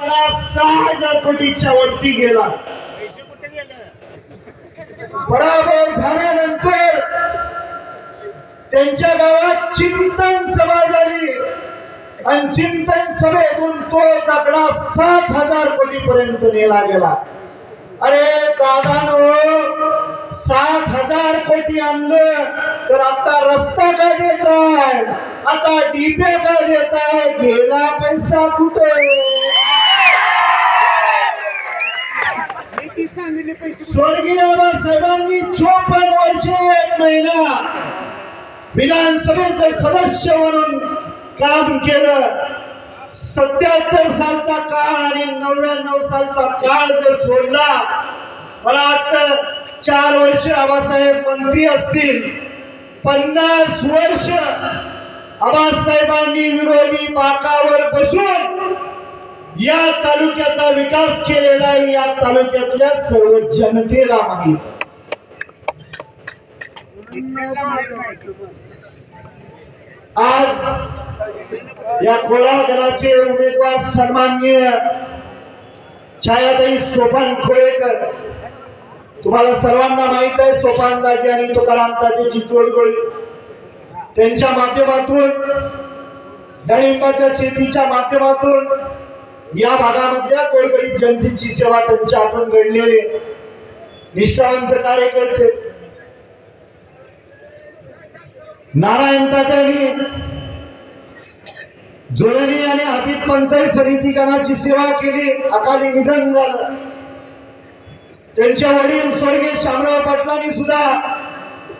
सहा हजार कोटीच्या वरती गेला. पराभव झाल्यानंतर त्यांच्या गावात चिंतन सभा झाली. आणि चिंतन सभेतून तो आकडा सात हजार कोटी पर्यंत नेला गेला. अरे दादानो सात हजार कोटी आणलं तर आता रस्ता काय देत आहे आता डीपे काय देत आहे गेला पैसा कुठे स्वर्गीय बाबासाहेबांनी चोपन्न वर्षे एक महिना विधानसभेचे सदस्य म्हणून काम केलं. सत्याहत्तर सालचा काळ आणि नव्याण्णव सालचा काळ जर सोडला मला वाटतं चार वर्ष आबासाहेब मंत्री असतील. पन्नास वर्ष आबासाहेबांनी विरोधी बाकावर बसून या तालुक्याचा विकास केलेला या तालुक्यातल्या सर्व जनतेला माहीत आज या कोळागराचे उमेदवार सन्माननीय छायाताई सोपान खोळेकर. तुम्हाला सर्वांना माहीत आहे सोपानदाजी आणि तुकारामदाजीची जोडगोळी. त्यांच्या माध्यमातून डाळिंबाच्या शेतीच्या माध्यमातून या भागामधल्या गोरगरीब जनतेची सेवा त्यांच्या हातून घडलेले निष्ठावंत कार्यकर्ते नारायण तात्यांनी जोडणी आणि आदित पंचायत समितीकरणाची सेवा केली. अकाली निधन झालं. त्यांच्या वडील स्वर्गीय शामराव पाटलांनी सुद्धा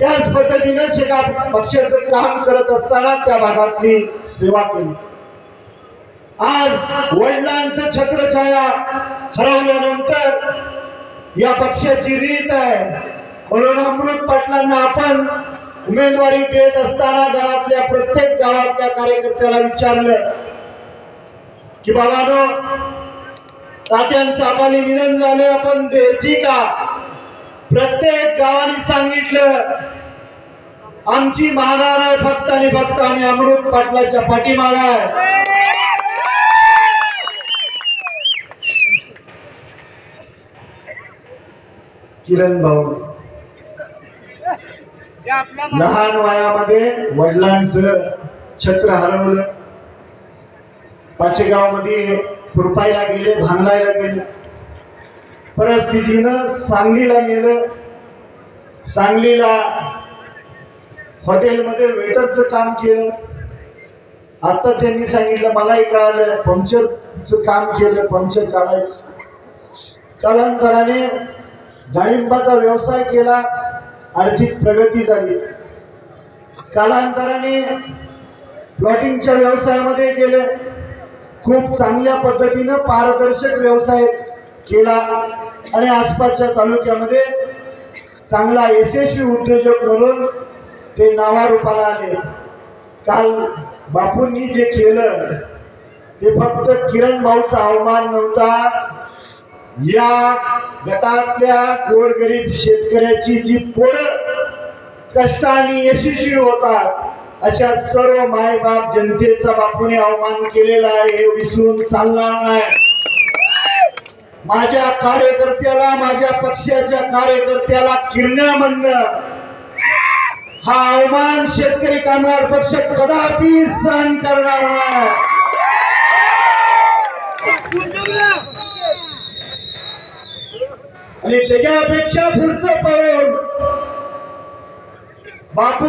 त्याच पद्धतीने शेका पक्षाचं काम करत असताना त्या भागातली सेवा केली. आज वडिलांचं छत्रछाया हरवल्यानंतर या पक्षाची रीत आहे. म्हणून अमृत पाटलांना आपण उमेदवारी देत असताना गावातल्या प्रत्येक गावातल्या कार्यकर्त्याला विचारलं की बाबानो तात्यांचं अकाली निधन झाले आपण द्यायची का? प्रत्येक गावाने सांगितलं आमची माघार आहे फक्त आणि फक्त आम्ही अमृत पाटलाच्या पाठीमाग आहे. किरण भाऊ लहान वयामध्ये वडिलांचं छत्र हरवलं. पाचेगावमध्ये खुरपायला गेले भांगलायला गेले. परिस्थितीनं सांगलीला नेलं. सांगलीला हॉटेलमध्ये वेटरचं काम केलं. आता त्यांनी सांगितलं मलाही कळालं पंक्चरचं काम केलं पंक्चर काढायचं. कालांतराने डाळिंबाचा व्यवसाय केला. आर्थिक प्रगती झाली. कालांतराने प्लॉटिंगच्या व्यवसायामध्ये गेले. खूप चांगल्या पद्धतीनं पारदर्शक व्यवसाय केला आणि आसपासच्या तालुक्यामध्ये चांगला यशस्वी उद्योजक म्हणून ते नावारूपाला आले. काल बापूंनी जे केलं ते फक्त किरण भाऊचा अवमान नव्हता या गटातल्या गोरगरीब शेतकऱ्याची जी पोरं कष्टाने यशस्वी होतात अशा सर्व मायबाप जनतेचा बापूने अवमान केलेला आहे हे विसरून चालणार नाही. माझ्या कार्यकर्त्याला माझ्या पक्षाच्या कार्यकर्त्याला किरण्या म्हणणं. हा अवमान शेतकरी कामगार पक्ष कदापि सहन करणार नाही. आणि पुढचं पाऊल बापू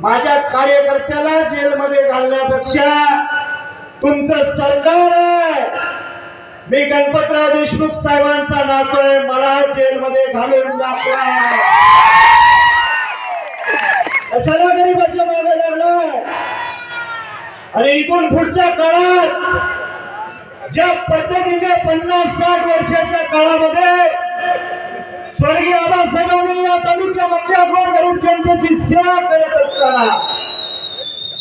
माझ्या कार्यकर्त्याला जेलमध्ये घालण्यापेक्षा तुमचं सरकार आहे. मी गणपतराव देशमुख साहेबांचा नातो आहे. मला जेलमध्ये घालून दाखवा. कशाला गरीबाच्या मागे लागलाय? आणि इथून पुढच्या काळात ज्या पद्धतीने पन्नास साठ वर्षाच्या काळामध्ये स्वर्गीय आबासाहेबांनी या तालुक्यामधल्या गोरगरीब जनतेची सेवा करत असताना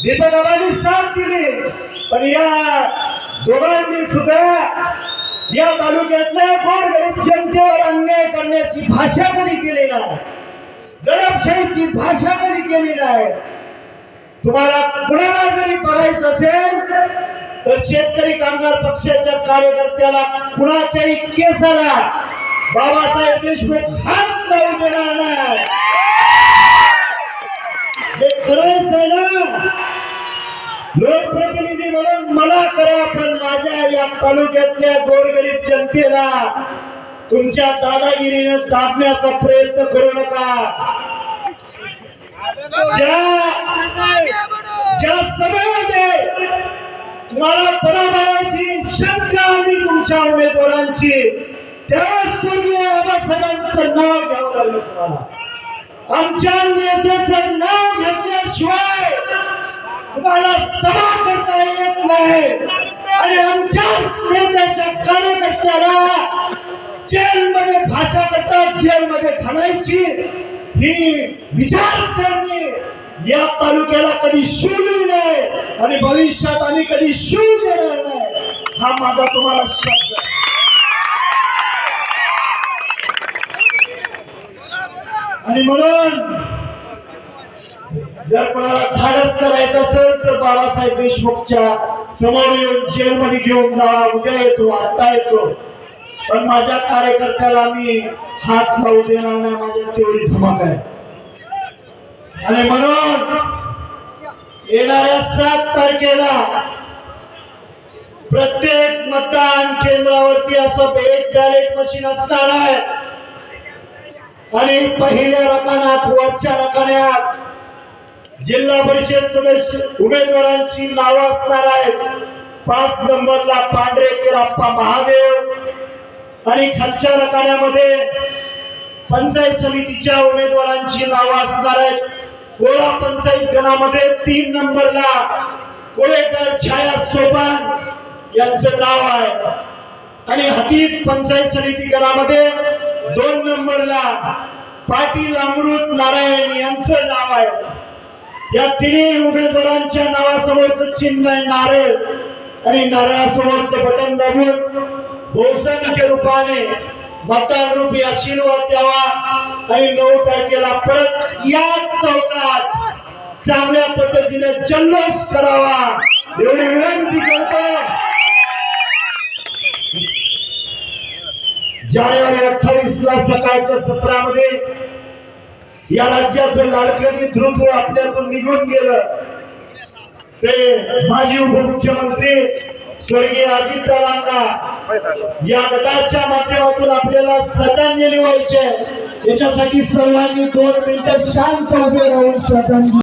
दीपक साथ दिली. पण या दोघांनी सुद्धा या तालुक्यातल्या गोरगरीब जनतेवर अन्याय करण्याची भाषा कधी केली नाही? दडपशाहीची भाषा कधी केली नाही? तुम्हाला कुणाला जरी बघायचं असेल तर शेतकरी कामगार पक्षाच्या कार्यकर्त्याला कुणाच्याही केसाला बाबासाहेब देशमुख हात लावून देणार नाही. जे करायचं ना? लोकप्रतिनिधी म्हणून मला करा पण माझ्या या तालुक्यातल्या गोरगरीब जनतेला तुमच्या दादागिरीने दाबण्याचा प्रयत्न करू नका. ज्या मला पराभवाची शंका आणि तुमच्या उमेदवारांची. त्यावेळेस स्वर्गीय आबासाहेबांचं नाव घ्यावं लागलं तुम्हाला. आमच्या नेत्याचं नाव घेतल्याशिवाय तुम्हाला सभा करता येत नाही. आणि आमच्या नेत्याच्या कार्यकर्त्याला जेलमध्ये भाषा करतात जेलमध्ये घालायची ही विचारसरणी या तालुक्याला कधी शून्य आणि भविष्यात आम्ही कधी शिव देणार नाही हा माझा तुम्हाला शब्द आणि म्हणून जर कोणाला धाडस करायचं असेल तर बाबासाहेब देशमुखच्या समोर येऊन जेलमध्ये घेऊन जावा उद्या येतो आता येतो. पण माझ्या कार्यकर्त्याला मी हात लावू देणार नाही माझ्या तेवढी धमक आहे. आणि म्हणून येणाऱ्या सात तारखेला प्रत्येक मतदान केंद्रावरती असं एक बॅलेट मशीन असणार आहे. आणि पहिल्या रकानात वरच्या रकान्यात जिल्हा परिषद सदस्य उमेदवारांची नावं असणार आहेत. पाच नंबरला पांढरे किराप्पा महादेव. आणि खालच्या रकान्यामध्ये पंचायत समितीच्या उमेदवारांची नावं असणार आहेत. कोळा पंचायत गणामध्ये तीन नंबरला कोळेकर छाया सोपान यांचं नाव आहे. आणि हतीत पंचायत समिती गणामध्ये दोन नंबरला पाटील अमृत नारायण यांचं नाव आहे. या तिन्ही उमेदवारांच्या नावासमोरचं चिन्ह आहे नारळ. आणि नारळासमोरचं बटन दाबून बहुसंख्य रूपाने मतदार रूपी आशीर्वाद द्यावा आणि नऊ तारखेला परत याच चौकात चांगल्या पद्धतीने जल्लोष करावा. एवढी विनंती करतो. जानेवारी अठ्ठावीस ला सकाळच्या सत्रामध्ये या राज्याचं लाडकरी ध्रुव आपल्यातून निघून गेलं. ते माजी उपमुख्यमंत्री स्वर्गीय अजित अजितदादांना या गटाच्या माध्यमातून आपल्याला श्रद्धांजली व्हायची आहे. याच्यासाठी सर्वांनी दोन मिनिटं शांत उभे राहून श्रद्धांजली